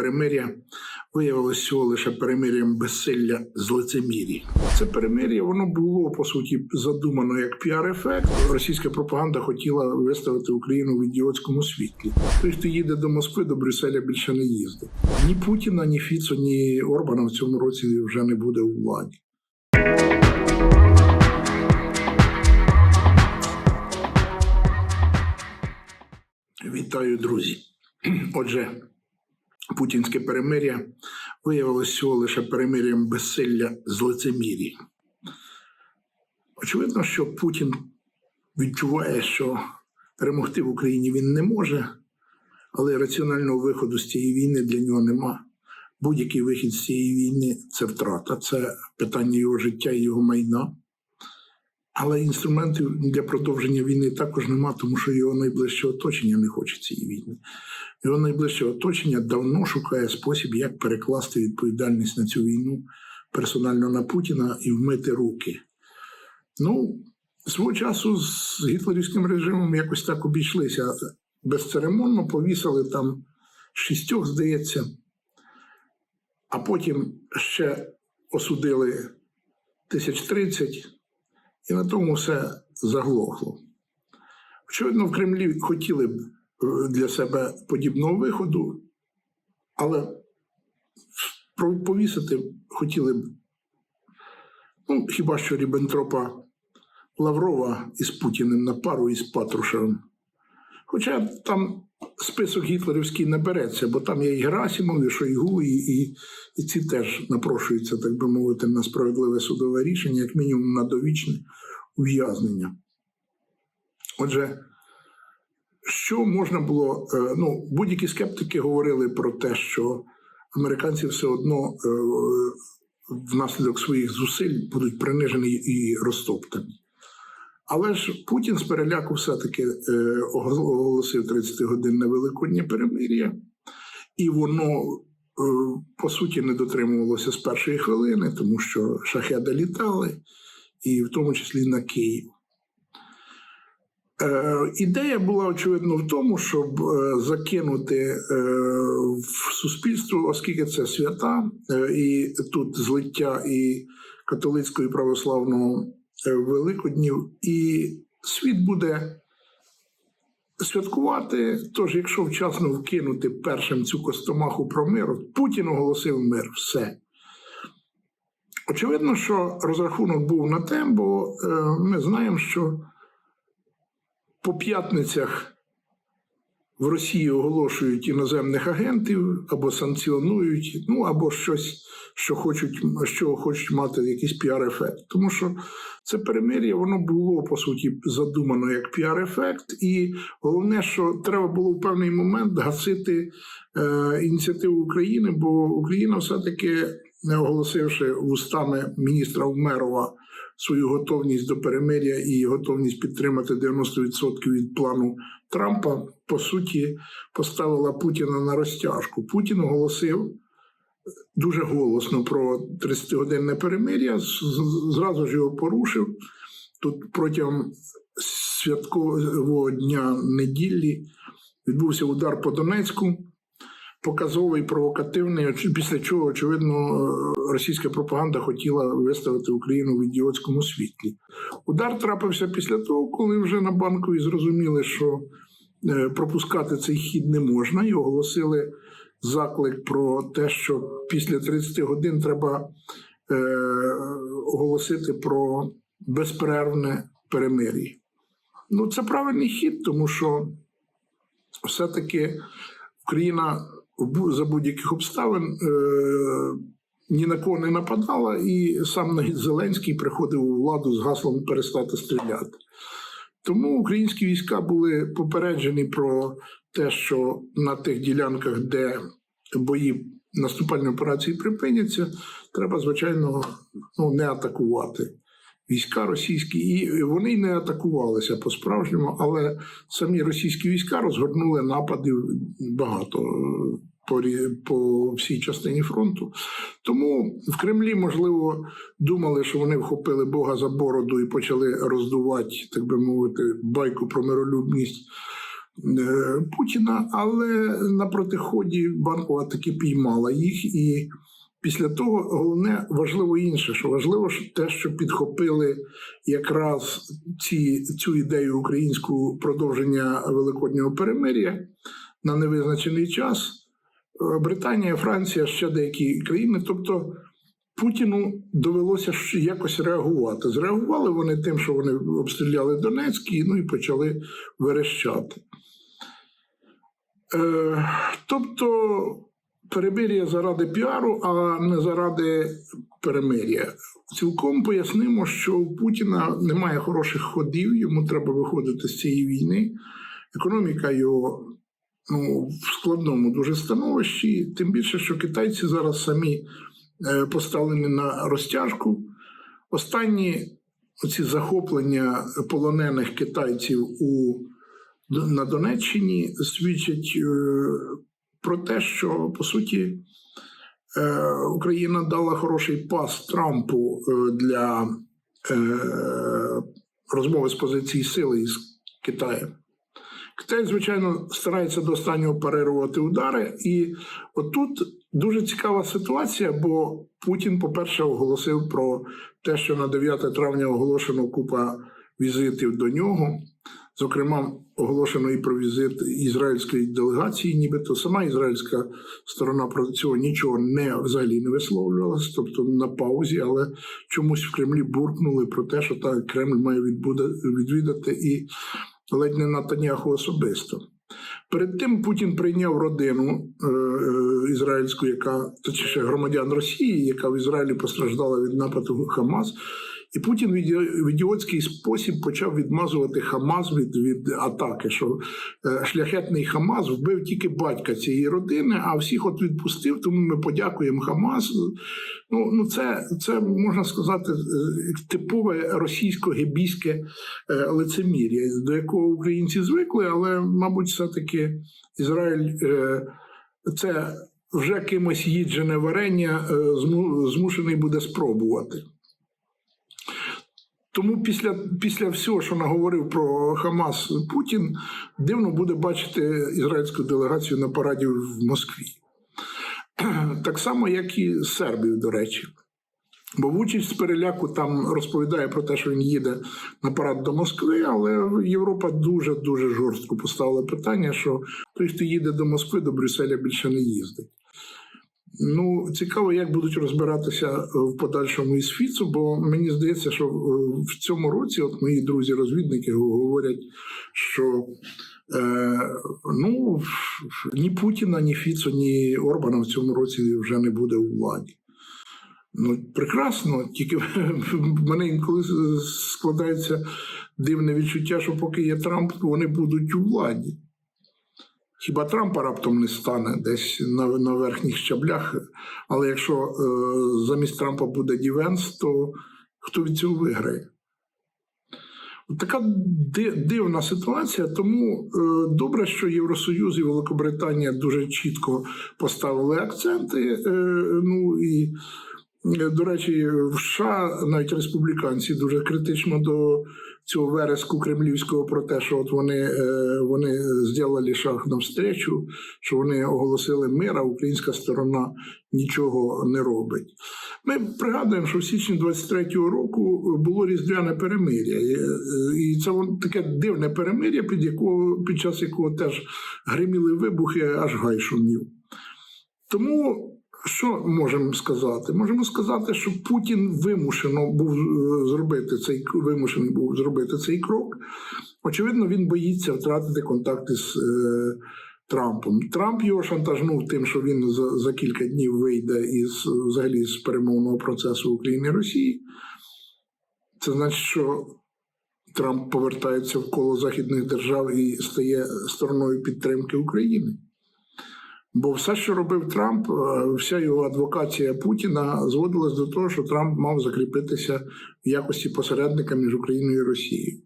перемиря виявилося всього лише перемир'ям безсилля з лицемірі. Це перемир'я воно було по суті задумано як піар-ефект. Російська пропаганда хотіла виставити Україну в ідіотському світлі. Той, хто їде до Москви, до Брюсселя більше не їздить. Ні Путіна, ні Фіцо, ні Орбана в цьому році вже не буде у владі. Вітаю, друзі. Отже, путінське перемир'я виявилося всього лише перемир'ям безсилля з лицемірі. Очевидно, що Путін відчуває, що перемогти в Україні він не може, але раціонального виходу з цієї війни для нього нема. Будь-який вихід з цієї війни це втрата, це питання його життя і його майна. Але інструментів для продовження війни також нема, тому що його найближче оточення не хоче цієї війни. Його найближче оточення давно шукає спосіб, як перекласти відповідальність на цю війну персонально на Путіна і вмити руки. Ну, свого часу з гітлерівським режимом якось так обійшлися. Безцеремонно повісили там шістьох, здається, а потім ще осудили тисяч тридцять. І на тому все заглохло. Очевидно, в Кремлі хотіли б для себе подібного виходу, але повісити хотіли б, ну, хіба що Ріббентропа Лаврова із Путіним на пару із Патрушевим. Хоча там список гітлерівський не береться, бо там є і Герасимов, і Шойгу, і, і, і ці теж напрошуються, так би мовити, на справедливе судове рішення, як мінімум на довічне ув'язнення. Отже, що можна було, е, ну, будь-які скептики говорили про те, що американці все одно е, внаслідок своїх зусиль будуть принижені і розтоптані. Але ж Путін з переляку все-таки е, оголосив 30-годинне великоднє перемир'я, і воно, по суті, не дотримувалося з першої хвилини, тому що шахеди літали, і в тому числі на Київ. Е, ідея була очевидно в тому, щоб е, закинути е, в суспільство, оскільки це свята, і тут злиття і католицького і православного великоднів, і світ буде святкувати. Тож, якщо вчасно вкинути першим цю костомаху про мир, Путін оголосив мир, все. Очевидно, що розрахунок був на те, бо ми знаємо, що по п'ятницях в Росії оголошують іноземних агентів або санкціонують, ну або щось, що хочуть, що хочуть мати якийсь піар-ефект. Тому що це перемир'я, воно було по суті задумано як піар-ефект, і головне, що треба було в певний момент гасити е, ініціативу України, бо Україна все-таки. Не оголосивши вустами міністра Умерова свою готовність до перемиря і готовність підтримати 90% від плану Трампа, по суті, поставила Путіна на розтяжку. Путін оголосив дуже голосно про 30-годинне перемиря, зразу ж його порушив. Тут протягом святкового дня неділі відбувся удар по Донецьку показовий, провокативний, після чого, очевидно, російська пропаганда хотіла виставити Україну в ідіотському світлі. Удар трапився після того, коли вже на банкові зрозуміли, що е, пропускати цей хід не можна, і оголосили заклик про те, що після 30 годин треба е, оголосити про безперервне перемир'я. Ну, це правильний хід, тому що все-таки Україна за будь-яких обставин е, ні на кого не нападала, і сам Зеленський приходив у владу з гаслом перестати стріляти. Тому українські війська були попереджені про те, що на тих ділянках, де бої наступальної операції припиняться, треба, звичайно, ну, не атакувати війська російські, і вони не атакувалися по-справжньому, але самі російські війська розгорнули напади багато по, по всій частині фронту. Тому в Кремлі, можливо, думали, що вони вхопили Бога за бороду і почали роздувати, так би мовити, байку про миролюбність. е, Путіна, але на протиході банкова таки піймала їх. І після того головне важливо інше, що важливо те, що підхопили якраз ці, цю ідею українську продовження великоднього перемир'я на невизначений час. Е, Британія, Франція, ще деякі країни. Тобто Путіну довелося якось реагувати. Зреагували вони тим, що вони обстріляли Донецьк, і, ну і почали верещати. Е, тобто перемир'я заради піару, а не заради перемир'я. Цілком пояснимо, що у Путіна немає хороших ходів, йому треба виходити з цієї війни. Економіка його ну, в складному дуже становищі, тим більше, що китайці зараз самі е, поставлені на розтяжку. Останні оці захоплення полонених китайців у, на Донеччині свідчать е, про те, що по суті е, Україна дала хороший пас Трампу е, для е, розмови з позиції сили із Китаєм. Китай, звичайно, старається до останнього парирувати удари. І отут дуже цікава ситуація, бо Путін, по-перше, оголосив про те, що на 9 травня оголошено купа візитів до нього. Зокрема, оголошено і про візит ізраїльської делегації, нібито сама ізраїльська сторона про цього нічого не взагалі не висловлювалася, тобто на паузі, але чомусь в Кремлі буркнули про те, що так Кремль має відбуда- відвідати і ледь не Натаняху особисто. Перед тим Путін прийняв родину е, е, ізраїльську, яка точніше громадян Росії, яка в Ізраїлі постраждала від нападу Хамас. І Путін в ідіотський спосіб почав відмазувати Хамас від, від атаки. Що е, шляхетний Хамас вбив тільки батька цієї родини, а всіх от відпустив. Тому ми подякуємо Хамас. Ну, ну це, це можна сказати типове російсько-гебійське е, лицемір'я, до якого українці звикли, але, мабуть, все-таки Ізраїль е, це вже кимось їджене варення змушений буде спробувати. Тому після, після всього, що наговорив про Хамас Путін, дивно буде бачити ізраїльську делегацію на параді в Москві. Так само, як і Сербів, до речі. Бо Вучич з переляку там розповідає про те, що він їде на парад до Москви, але Європа дуже дуже жорстко поставила питання, що той, хто їде до Москви, до Брюсселя більше не їздить. Ну, цікаво, як будуть розбиратися е, в подальшому із Фіцу, бо мені здається, що е, в цьому році, от мої друзі-розвідники говорять, що е, ну, ні Путіна, ні Фіцо, ні Орбана в цьому році вже не буде у владі. Ну, прекрасно, тільки в мене інколи складається дивне відчуття, що поки є Трамп, вони будуть у владі. Хіба Трампа раптом не стане десь на, на верхніх щаблях, але якщо е, замість Трампа буде Дівенс, то хто від цього виграє? Така дивна ситуація, тому е, добре, що Євросоюз і Великобританія дуже чітко поставили акценти. Е, ну і Е, До речі, в США навіть республіканці дуже критично до цього вереску кремлівського про те, що от вони, е, вони зробили шаг навстречу, що вони оголосили мир, а українська сторона нічого не робить. Ми пригадуємо, що в січні 23-го року було різдвяне перемир'я, І, е, це таке дивне перемир'я, під якого під час якого теж гриміли вибухи, аж гай шумів. Тому що можемо сказати? Можемо сказати, що Путін вимушено був е, зробити цей вимушений був зробити цей крок. Очевидно, він боїться втратити контакти з е, Трампом. Трамп його шантажнув тим, що він за, за кілька днів вийде із взагалі з перемовного процесу України Росії. Це значить, що Трамп повертається в коло західних держав і стає стороною підтримки України. Бо все, що робив Трамп, е, вся його адвокація Путіна зводилась до того, що Трамп мав закріпитися в якості посередника між Україною і Росією.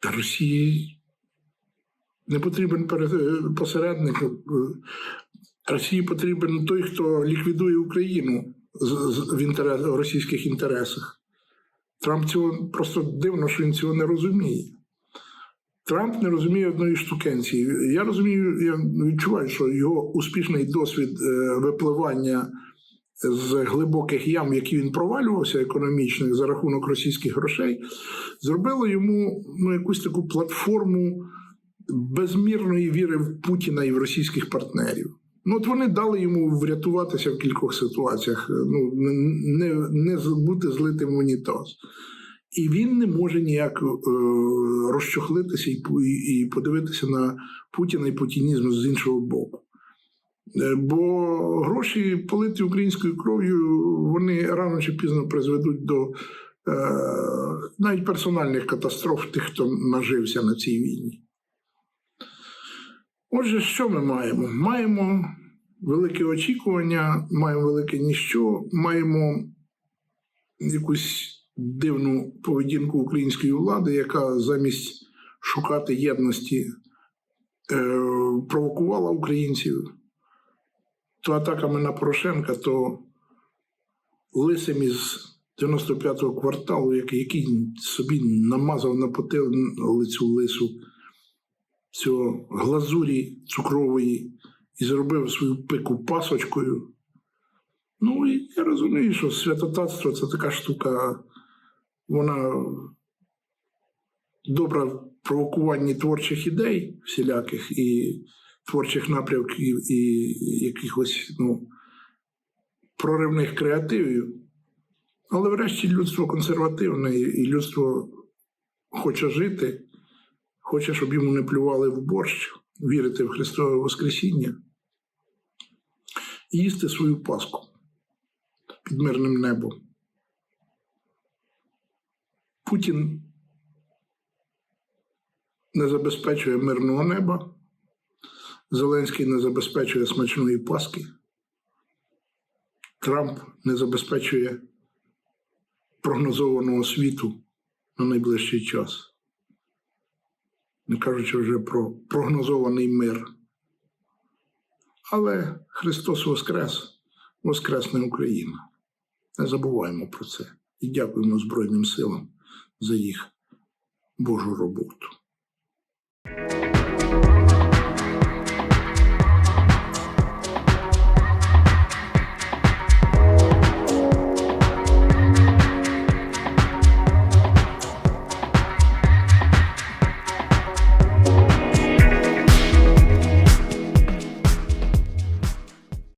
Та Росії не потрібен е, посередник. Росії потрібен той, хто ліквідує Україну в інтерес, в російських інтересах. Трамп цього просто дивно, що він цього не розуміє. Трамп не розуміє одної штукенці. Я розумію, я відчуваю, що його успішний досвід е, випливання з глибоких ям, які він провалювався економічних за рахунок російських грошей, зробило йому ну, якусь таку платформу безмірної віри в Путіна і в російських партнерів. Ну, от вони дали йому врятуватися в кількох ситуаціях, е, ну, не, не бути злитим в унітаз. І він не може ніяк е, розчохлитися і, і подивитися на Путіна і путінізм з іншого боку. Е, Бо гроші политі українською кров'ю, вони рано чи пізно призведуть до е, навіть персональних катастроф тих, хто нажився на цій війні. Отже, що ми маємо? Маємо велике очікування, маємо велике ніщо, маємо якусь дивну поведінку української влади, яка замість шукати єдності е, провокувала українців то атаками на Порошенка, то лисим із 95-го кварталу, який, собі намазав на потилицю лису цього глазурі цукрової і зробив свою пику пасочкою. Ну, і я розумію, що святотатство це така штука, вона добра в провокуванні творчих ідей всіляких і творчих напрямків, і якихось ну, проривних креативів. Але врешті людство консервативне, і людство хоче жити, хоче, щоб йому не плювали в борщ, вірити в Христове Воскресіння і їсти свою паску під мирним небом. Путін не забезпечує мирного неба, Зеленський не забезпечує смачної паски, Трамп не забезпечує прогнозованого світу на найближчий час. Не кажучи вже про прогнозований мир. Але Христос Воскрес, Воскресне Україна. Не забуваємо про це і дякуємо Збройним силам за їх Божу роботу.